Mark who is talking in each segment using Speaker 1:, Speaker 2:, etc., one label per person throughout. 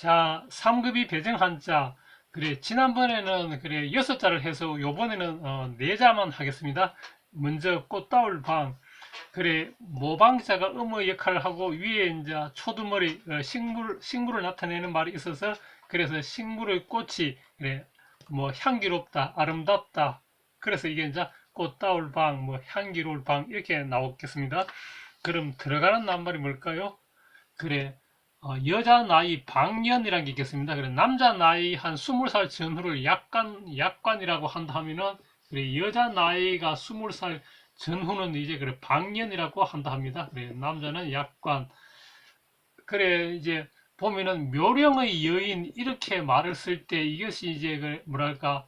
Speaker 1: 자, 3급이 배정 한자. 그래, 지난번에는 그래, 여섯 자를 해서 요번에는 어, 네 자만 하겠습니다. 먼저 꽃다울 방. 그래, 모방자가 음의 역할을 하고 위에 이제 초두머리, 어, 식물, 식물을 나타내는 말이 있어서 그래서 식물의 꽃이 그래, 뭐 향기롭다, 아름답다. 그래서 이게 이제 꽃다울 방, 뭐 향기로울 방 이렇게 나오겠습니다. 그럼 들어가는 낱말이 뭘까요? 그래, 어, 여자 나이 방년이라는 게 있겠습니다. 그래, 남자 나이 한 20살 전후를 약관, 약관이라고 한다 하면은, 그래, 여자 나이가 20살 전후는 이제 그래, 방년이라고 한다 합니다. 그래, 남자는 약관. 그래, 이제 보면은 묘령의 여인 이렇게 말을 쓸 때 이것이 이제 그 뭐랄까,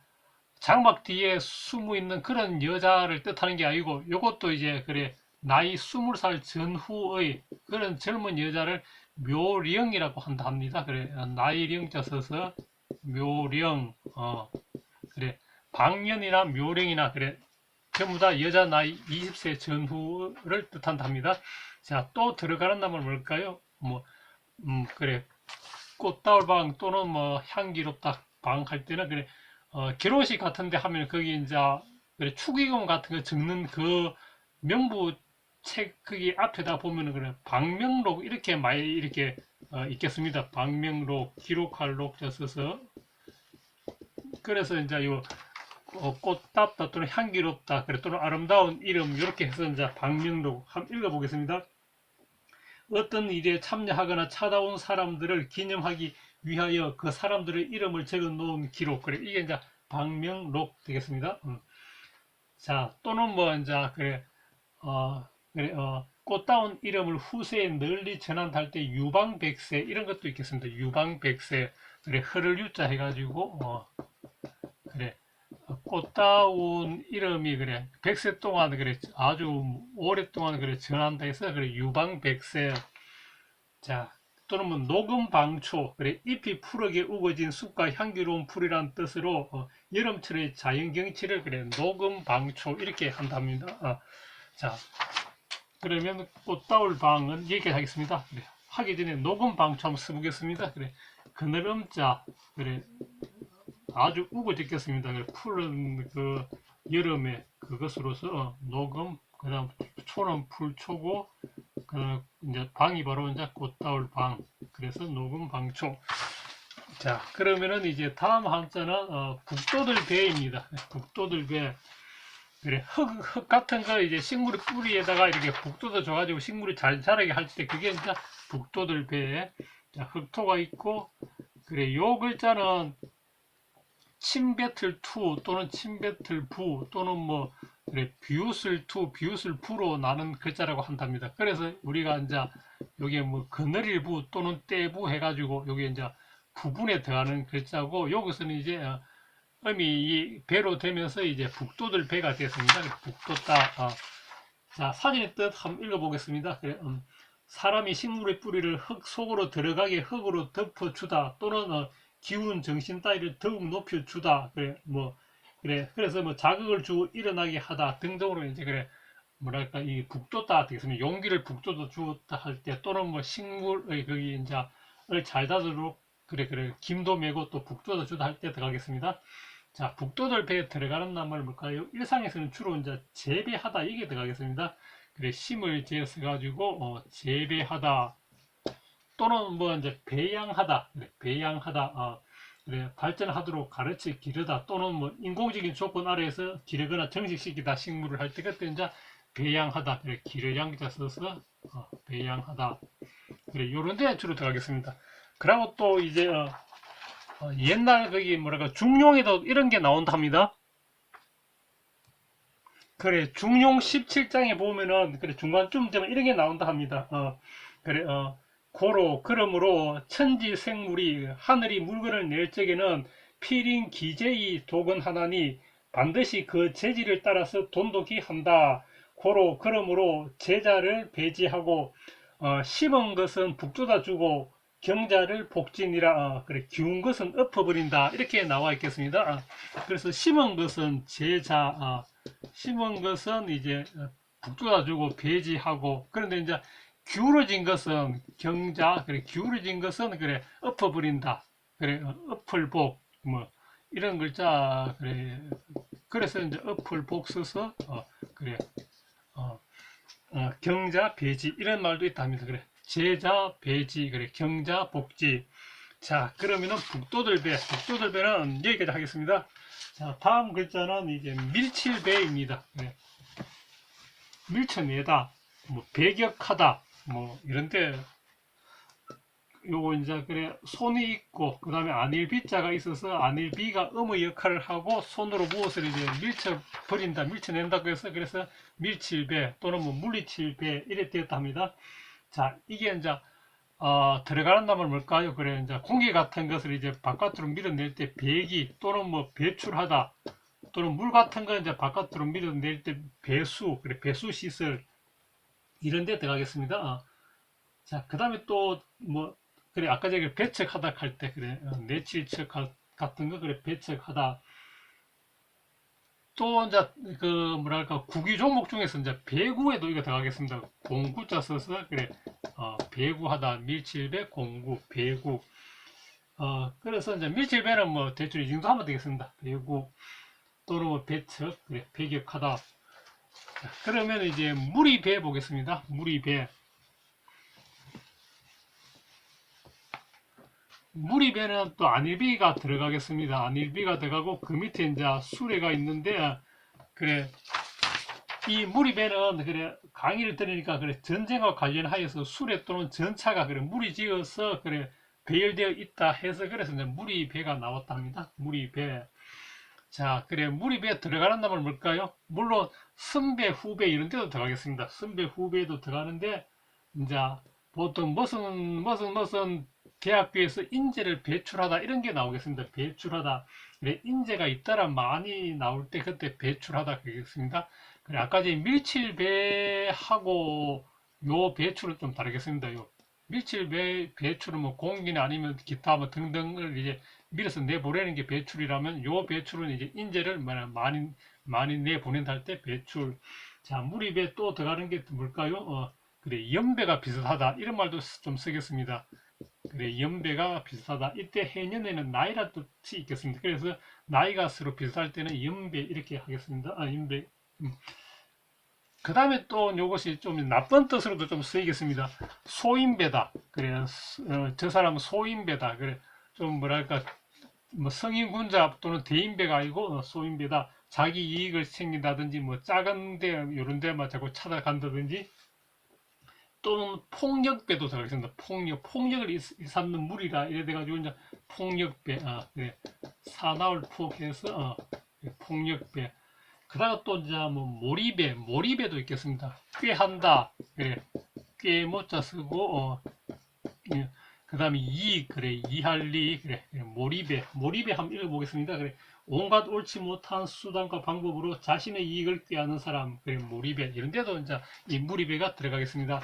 Speaker 1: 장막 뒤에 숨어 있는 그런 여자를 뜻하는 게 아니고, 요것도 이제 그래, 나이 20살 전후의 그런 젊은 여자를 묘령이라고 한다 합니다. 그래 나이령자 써서 묘령 어 그래 방년이나 묘령이나 그래 전부 다 여자 나이 20세 전후를 뜻한다 합니다. 자 또 들어가는 놈은 뭘까요? 뭐 음, 그래 꽃다울 방 또는 뭐 향기롭다 방 할 때는 그래 어, 결혼식 같은데 하면 거기 이제 그래 축의금 같은 거 적는 그 명부 책 거기 앞에다 보면은 그래 방명록 이렇게 많이 이렇게 어, 있겠습니다. 방명록 기록할 녹자 써서 그래서 이제 요 어, 꽃답다 또는 향기롭다 그래 또는 아름다운 이름 이렇게 해서 이제 방명록 한번 읽어보겠습니다. 어떤 일에 참여하거나 찾아온 사람들을 기념하기 위하여 그 사람들의 이름을 적어 놓은 기록 그래 이게 이제 방명록 되겠습니다. 음. 자 또는 뭐 이제 그래 어 그래, 어, 꽃다운 이름을 후세에 널리 전한할 때 유방백세 이런 것도 있겠습니다. 유방백세 그래 흐를 유자 해가지고 어, 그래 어, 꽃다운 이름이 그래 백세 동안 그래 아주 오랫동안 그래 전한다 해서 그래 유방백세 자 또는 뭐 녹음방초 그래 잎이 푸르게 우거진 숲과 향기로운 풀이란 뜻으로 어, 여름철의 자연경치를 그래 녹음방초 이렇게 한답니다. 어, 자 그러면 꽃다울 방은 여기까지 하겠습니다. 그래. 하기 전에 녹음 방초 한번 써보겠습니다. 그래. 그늘음자 그래 아주 우거졌겠습니다. 그래. 푸른 그 여름에 그것으로서 어, 녹음 그다음 초는 풀초고 그 이제 방이 바로 이제 꽃다울 방 그래서 녹음 방초 자 그러면은 이제 다음 한자는 어, 북도들 배입니다. 북도들 배 그래 흙, 흙 같은 거 이제 식물 뿌리에다가 이렇게 북돋아 줘가지고 식물이 잘 자라게 할 때 그게 이제 북돋을 배에 자, 흙토가 있고 그래 요 글자는 침뱉을 투 또는 침뱉을 부 또는 뭐 그래 비웃을 투 비웃을 부로 나는 글자라고 한답니다. 그래서 우리가 이제 요게 뭐 그늘일 부 또는 떼부 해가지고 요게 이제 부분에 들어가는 글자고 여기서는 이제 어, 음이 이 배로 되면서 이제 북돋을 배가 됐습니다. 북돋다. 어. 자, 사진의 뜻 한번 읽어보겠습니다. 그래, 음, 사람이 식물의 뿌리를 흙 속으로 들어가게 흙으로 덮어주다 또는 어, 기운 정신 따위를 더욱 높여주다. 그래, 뭐, 그래, 그래서 뭐 자극을 주고 일어나게 하다 등등으로 이제 그래, 뭐랄까, 이 북돋다. 용기를 북돋아 주었다 할 때 또는 뭐 식물의 거기 이제 잘 다도록 그래, 그래, 김도 메고 또 북돋아 주다 할때 들어가겠습니다. 자, 북도들 배에 들어가는 낱말 뭘까요? 일상에서는 주로 이제 재배하다 이게 들어가겠습니다. 그래 심을 재서 가지고 어, 재배하다 또는 뭐 이제 배양하다, 그래, 배양하다, 어, 그래 발전하도록 가르치 기르다 또는 뭐 인공적인 조건 아래에서 기르거나 정식시키다 식물을 할 때 그때 이제 배양하다, 그래 기르양자 써서 어, 배양하다, 그래 요런 데 주로 들어가겠습니다. 그리고 또 이제 어, 어, 옛날 거기 뭐랄까 중용에도 이런 게 나온답니다. 그래 중용 17장에 보면은 그래 중간쯤 되면 이런 게 나온다 합니다. 어, 그래 어 고로 그러므로 천지 생물이 하늘이 물건을 낼 적에는 필인 기재의 도건하나니 반드시 그 재질을 따라서 돈독히 한다. 고로 그러므로 제자를 배지하고 어, 심은 것은 북돋아 주고 경자를 복진이라 어, 그래 기운 것은 엎어버린다 이렇게 나와 있겠습니다. 어, 그래서 심은 것은 제자 어, 심은 것은 이제 북돋아주고 배지하고 그런데 이제 기울어진 것은 경자, 그래 기울어진 것은 그래 엎어버린다, 그래 어, 엎을복 뭐 이런 글자 그래 그래서 이제 엎을복 써서 어, 그래 어, 어, 경자 배지 이런 말도 있답니다. 그래 제자 배지 그래 경자 복지 자 그러면은 북도들배 북도들배는 여기까지 하겠습니다. 자 다음 글자는 이제 밀칠배입니다. 그래. 밀쳐내다 뭐 배격하다 뭐 이런데 요거 이제 그래 손이 있고 그 다음에 안일비자가 있어서 안일비가 음의 역할을 하고 손으로 무엇을 이제 밀쳐 버린다 밀쳐낸다고 해서 그래서 밀칠배 또는 뭐 물리칠배 이래 되었다 합니다 자 이게 이제 어, 들어가는 나물 뭘까요 그래 이제 공기 같은 것을 이제 바깥으로 밀어낼 때 배기 또는 뭐 배출하다 또는 물 같은 거 이제 바깥으로 밀어낼 때 배수 그래 배수 시설 이런 데 들어가겠습니다 어. 자, 그 다음에 또, 뭐, 그래, 아까 전에 배척하다 할 때, 그래, 어, 내칠척 가- 같은 거, 그래, 배척하다. 또, 이제, 그, 뭐랄까, 구기 종목 중에서 이제 배구에도 이거 들어가겠습니다. 공구자 써서, 그래, 어, 배구하다, 밀칠배, 공구, 배구. 어, 그래서 이제 밀칠배는 뭐, 대충 이 정도 하면 되겠습니다. 배구, 또는 뭐, 배척, 그래, 배격하다. 자, 그러면 이제 무리배 보겠습니다. 무리배. 무리배는 또 안일비가 들어가겠습니다. 안일비가 들어가고 그 밑에 이제 수레가 있는데 그래 이 무리배는 그래 강의를 들으니까 그래 전쟁과 관련하여서 수레 또는 전차가 그래 무리 지어서 그래 배열되어 있다 해서 그래서 이제 무리배가 나왔다 합니다. 무리배. 자, 그래 무리배 들어가는 놈은 뭘까요? 물론 선배, 후배 이런 데도 들어가겠습니다. 선배, 후배도 들어가는데 이제 보통 무슨 무슨 무슨 대학교에서 인재를 배출하다 이런 게 나오겠습니다. 배출하다. 그래, 인재가 있다라 많이 나올 때 그때 배출하다 그러겠습니다. 그래, 아까 전에 밀칠배하고 요 배출은 좀 다르겠습니다. 요 밀칠배 배출은 뭐 공기나 아니면 기타 뭐 등등을 이제 밀어서 내보내는 게 배출이라면 요 배출은 이제 인재를 많이 많이 내보낸다 할 때 배출. 자, 무리배 또 들어가는 게 뭘까요? 어, 그래, 연배가 비슷하다. 이런 말도 좀 쓰겠습니다. 그래 연배가 비슷하다. 이때 해년에는 나이라 뜻이 있겠습니다. 그래서 나이가 서로 비슷할 때는 연배 이렇게 하겠습니다. 아 연배. 그 다음에 또 이것이 좀 나쁜 뜻으로도 좀 쓰이겠습니다. 소인배다. 그래 어, 저 사람은 소인배다. 그래 좀 뭐랄까 뭐 성인군자 또는 대인배가 아니고 어, 소인배다. 자기 이익을 챙긴다든지 뭐 작은 데 이런 데만 자꾸 찾아간다든지 또는 폭력배도 들어가겠습니다. 폭력, 폭력을 일- 일삼는 물이라 이래 돼가지고 이제 폭력배, 아, 그래. 사나울 폭해서 어, 폭력배. 그다가 또 이제 뭐 몰입배, 몰입배도 있겠습니다. 꾀한다, 그래. 꾀 못자 쓰고 어, 예. 그 다음에 이 그래 이할리 그래 몰입배, 몰입배 한번 읽어보겠습니다. 그래. 온갖 옳지 못한 수단과 방법으로 자신의 이익을 꾀하는 사람, 그래 몰입배 이런 데도 이제 이 무리배가 들어가겠습니다.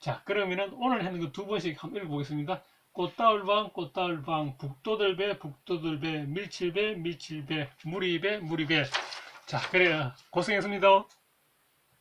Speaker 1: 자, 그러면은 오늘 했는 거 두 번씩 한번 읽어보겠습니다. 꽃다울방, 꽃다울방, 북도들배, 북도들배, 밀칠배, 밀칠배, 무리배, 무리배. 자, 그래요. 고생했습니다.